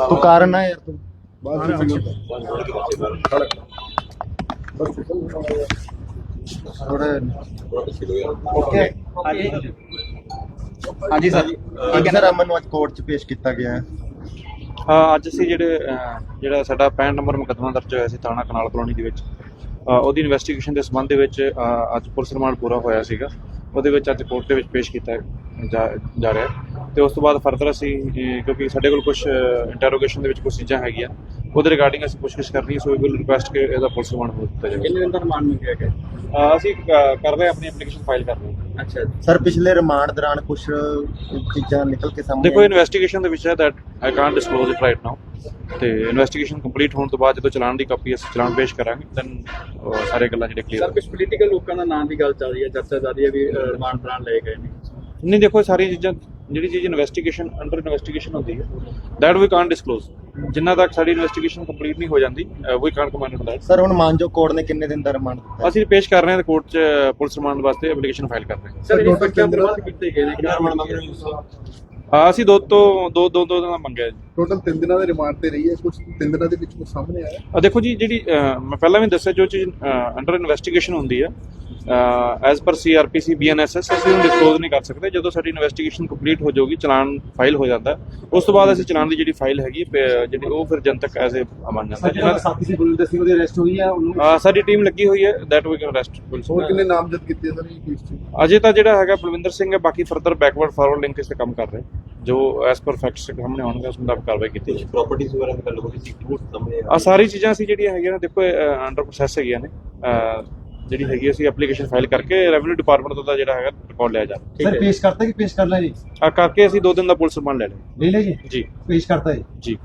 ਤੂੰ ਕਾਰਨ ਨਾ ਯਾਰ ਤੂੰ। ਥੋੜਾ ਓਕੇ ਹਾਂਜੀ ਸਰ। ਅੱਜ ਸਰ ਅਮਨ ਨੂੰ ਅੱਜ ਕੋਰਟ 'ਚ ਪੇਸ਼ ਕੀਤਾ ਗਿਆ ਹੈ? ਹਾਂ ਅੱਜ ਅਸੀਂ ਜਿਹੜੇ ਜਿਹੜਾ ਸਾਡਾ 65 ਨੰਬਰ ਮੁਕੱਦਮਾ ਦਰਜ ਹੋਇਆ ਸੀ ਥਾਣਾ ਕਨਾਲ ਕਲੋਨੀ ਦੇ ਵਿੱਚ ਅਹ, ਉਹਦੀ ਇਨਵੈਸਟੀਗੇਸ਼ਨ ਦੇ ਸੰਬੰਧ ਦੇ ਵਿੱਚ ਅੱਜ ਪੁਲਿਸ ਰਿਮਾਂਡ ਪੂਰਾ ਹੋਇਆ ਸੀਗਾ। ਉਹਦੇ ਵਿੱਚ ਅੱਜ ਕੋਰਟ ਦੇ ਵਿੱਚ ਪੇਸ਼ ਕੀਤਾ ਜਾ ਜਾ ਰਿਹਾ ਹੈ। ਤੇ ਉਸ ਤੋਂ ਬਾਅਦ ਫਰਦਰ ਅਸੀਂ ਕਿਉਂਕਿ ਸਾਡੇ ਕੋਲ ਕੁਝ ਇੰਟਰੋਗੇਸ਼ਨ ਦੇ ਵਿੱਚ ਕੁਝ ਚੀਜ਼ਾਂ ਹੈਗੀਆਂ। ਉਹਦੇ ਰਿਗਾਰਡਿੰਗ ਅਸੀਂ ਪੁੱਛਗਿੱਛ ਕਰਨੀ ਹੈ ਸੋ ਵੀ ਵਿਲ ਰਿਕੁਐਸਟ ਕਿ ਇਹਦਾ ਪੁਲਿਸ ਰਿਮਾਂਡ ਹੋ ਦਿੱਤਾ ਜਾਵੇ। ਕਿੰਨੇ ਦਿਨ ਦਾ ਰਿਮਾਂਡ ਮੰਗਿਆ ਗਿਆ? ਅਸੀਂ ਕਰ ਰਹੇ ਆਪਣੀ ਐਪਲੀਕੇਸ਼ਨ ਫਾਈਲ ਕਰ ਰਹੇ ਹਾਂ। ਅੱਛਾ ਸਰ ਪਿਛਲੇ ਰਿਮਾਂਡ ਦੌਰਾਨ ਕੁਝ ਚੀਜ਼ਾਂ ਨਿਕਲ ਕੇ ਸਾਹਮਣੇ ਦੇਖੋ। ਇਨਵੈਸਟੀਗੇਸ਼ਨ ਦੇ ਵਿੱਚ ਹੈ that I can't disclose it right now ਤੇ ਇਨਵੈਸਟੀਗੇਸ਼ਨ ਕੰਪਲੀਟ ਹੋਣ ਤੋਂ ਬਾਅਦ ਜਦੋਂ ਚਲਾਨ ਦੀ ਕਾਪੀ ਅਸੀਂ ਚਲਾਨ ਪੇਸ਼ ਕਰਾਂਗੇ ਦੈਨ ਸਾਰੇ ਗੱਲਾਂ ਜਿਹੜੇ ਸਰ ਕਲੀਅਰ ਕੁਝ ਪੋਲੀਟੀਕਲ ਲੋਕਾਂ ਦਾ ਨਾਮ ਦੀ ਗੱਲ ਚੱਲ ਰਹੀ ਹੈ ਚਰਚਾ ਚੱਲ ਰਹੀ ਹੈ ਵੀ ਰਿਮਾਂਡ ਦੌਰਾਨ ਲਏ ਗਏ ਨੇ। ਨਹੀਂ ਦੇਖੋ ਸਾਰੀਆਂ ਚੀਜ਼ਾਂ ਜਿਹੜੀ ਚੀਜ਼ ਇਨਵੈਸਟੀਗੇਸ਼ਨ ਅੰਡਰ ਇਨਵੈਸਟੀਗੇਸ਼ਨ ਹੁੰਦੀ ਹੈ ਦੈਟ ਵੀ ਕਾਂਟ ਡਿਸਕਲੋਜ਼ ਜਿੰਨਾ ਤੱਕ ਸਾਡੀ ਇਨਵੈਸਟੀਗੇਸ਼ਨ ਕੰਪਲੀਟ ਨਹੀਂ ਹੋ ਜਾਂਦੀ we can't comment on that sir ਹੁਣ ਮਾਨਜੋ ਕੋਰਟ ਨੇ ਕਿੰਨੇ ਦਿਨ ਦਾ ਰਿਮਾਂਡ ਦਿੱਤਾ ਅਸੀਂ ਪੇਸ਼ ਕਰ ਰਹੇ ਹਾਂ ਕੋਰਟ 'ਚ ਪੁਲਿਸ ਰਿਮਾਂਡ ਵਾਸਤੇ ਐਪਲੀਕੇਸ਼ਨ ਫਾਈਲ ਕਰ ਰਹੇ ਹਾਂ। ਸਰ ਇਹ ਪ੍ਰਬੰਧ ਕੀਤੇ ਗਏ ਨੇ ਕਿੰਨਾ ਰਿਮਾਂਡ ਹਾਂ, ਅਸੀਂ ਦੋ ਤੋਂ ਦੋ ਦੋ ਦੋ ਦਿਨ ਦਾ ਮੰਗਿਆ ਜੀ। ਟੋਟਲ 3 ਦਿਨਾਂ ਦੇ ਰਿਮਾਂਡ ਤੇ ਰਹੀ ਹੈ ਕੁਝ 3 ਦਿਨਾਂ ਦੇ ਵਿੱਚ ਕੁਝ ਸਾਹਮਣੇ ਆਇਆ ਆ ਦੇਖੋ ਜੀ ਜਿਹੜੀ ਮੈਂ ਪਹਿਲਾਂ ਵੀ ਦੱਸਿਆ ਜੋ ਚੀਜ਼ ਅੰਡਰ ਇਨਵੈਸਟੀਗੇਸ਼ਨ ਹੁੰਦੀ ਹੈ ਐਜ਼ ਪਰ ਸੀਆਰਪੀਸੀ ਬੀਐਨਐਸਐਸ ਅਸੀਂ ਉਹਨੂੰ ਡਿਸਕਲੋਜ਼ ਨਹੀਂ ਕਰ ਸਕਦੇ। ਜਦੋਂ ਸਾਡੀ ਇਨਵੈਸਟੀਗੇਸ਼ਨ ਕੰਪਲੀਟ ਹੋ ਜਾਊਗੀ ਚਲਾਨ ਫਾਈਲ ਹੋ ਜਾਂਦਾ ਹੈ। ਉਸ ਤੋਂ ਬਾਅਦ ਅਸੀਂ ਚਲਾਨ ਦੀ ਜਿਹੜੀ ਫਾਈਲ ਹੈਗੀ ਜਿਹੜੀ ਉਹ ਫਿਰ ਜਨਤਕ ਐਜ਼ ਏ ਬਣ ਜਾਂਦਾ। ਹੈ। ਜਿਹਨਾਂ- ਸਾਥੀ ਸੀ ਬੁਲੰਦਰ ਸਿੰਘ ਉਹਦੀ ਅਰੈਸਟ ਹੋਈ ਹੈ ਉਹਨੂੰ ਸਾਡੀ ਟੀਮ ਲੱਗੀ ਹੋਈ ਹੈ ਦੈਟ ਵੀ ਕੈਨ ਅਰੈਸਟ ਹੋਰ ਕਿੰਨੇ ਨਾਮਜ਼ਦ ਕੀਤੇ ਸਰ ਇਹ ਕੇਸ 'ਚ ਅਜੇ ਤਾਂ ਜਿਹੜਾ ਹੈਗਾ ਬਲਵਿੰਦਰ ਸਿੰਘ ਹੈ ਬਾਕੀ ਫਰਦਰ ਬੈਕਵਰਡ ਫਾਰਵਰਡ ਲਿੰਕ ਤੇ ਕੰਮ ਕਰ ਰਹੇ। ਜੋ ਐਸ ਪਰ ਫੈਕਟਸ ਸਾਹਮਣੇ ਆਉਣਗੇ ਉਸ ਮੁਤਾਬਕ ਕਾਰਵਾਈ ਕੀਤੀ ਜਾਏਗੀ ਪ੍ਰਾਪਰਟੀਜ਼ ਵਗੈਰਾ ਦੀ ਗੱਲ ਹੋਈ ਸੀ ਉਹ ਸਾਹਮਣੇ ਆ ਸਾਰੀ ਚੀਜ਼ਾਂ ਅਸੀਂ ਜਿਹੜੀਆਂ ਹੈਗੀਆਂ ਨੇ ਦੇਖੋ ਅੰਡਰ ਪ੍ਰੋਸੈਸ ਹੈਗੀਆਂ ਨੇ। ਜਿਹੜੀ ਹੈਗੀ ਅਸੀਂ ਐਪਲੀਕੇਸ਼ਨ ਫਾਈਲ ਕਰਕੇ ਰੈਵਨਿਊ ਡਿਪਾਰਟਮੈਂਟ ਦਾ ਜਿਹੜਾ ਹੈਗਾ ਰਿਕਾਰਡ ਲਿਆ ਜਾ ਸਰ ਪੇਸ਼ ਕਰਤਾ ਕਿ ਪੇਸ਼ ਕਰਨਾ ਜੀ? ਆ ਕਰਕੇ ਅਸੀਂ ਦੋ ਦਿਨ ਦਾ ਪੁਲਿਸ ਰਿਮਾਂਡ ਲੈ ਲਿਆ। ਲੈ ਲੈ ਜੀ? ਜੀ। ਪੇਸ਼ ਕਰਤਾ ਜੀ? ਜੀ।